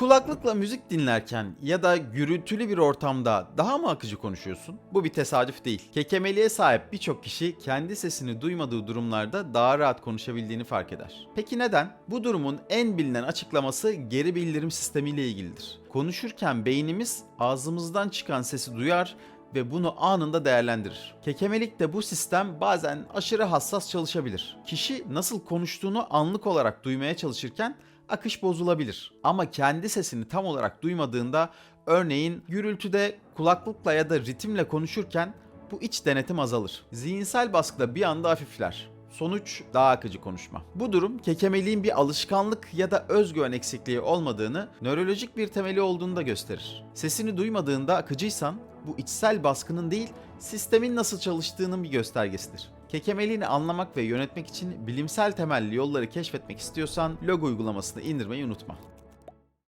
Kulaklıkla müzik dinlerken ya da gürültülü bir ortamda daha mı akıcı konuşuyorsun? Bu bir tesadüf değil. Kekemeliğe sahip birçok kişi kendi sesini duymadığı durumlarda daha rahat konuşabildiğini fark eder. Peki neden? Bu durumun en bilinen açıklaması geri bildirim sistemiyle ilgilidir. Konuşurken beynimiz ağzımızdan çıkan sesi duyar ve bunu anında değerlendirir. Kekemelikte bu sistem bazen aşırı hassas çalışabilir. Kişi nasıl konuştuğunu anlık olarak duymaya çalışırken akış bozulabilir. Ama kendi sesini tam olarak duymadığında örneğin gürültüde kulaklıkla ya da ritimle konuşurken bu iç denetim azalır. Zihinsel baskı da bir anda hafifler. Sonuç daha akıcı konuşma. Bu durum kekemeliğin bir alışkanlık ya da özgüven eksikliği olmadığını, nörolojik bir temeli olduğunu da gösterir. Sesini duymadığında akıcıysan bu içsel baskının değil, sistemin nasıl çalıştığının bir göstergesidir. Kekemeliğini anlamak ve yönetmek için bilimsel temelli yolları keşfetmek istiyorsan log uygulamasını indirmeyi unutma.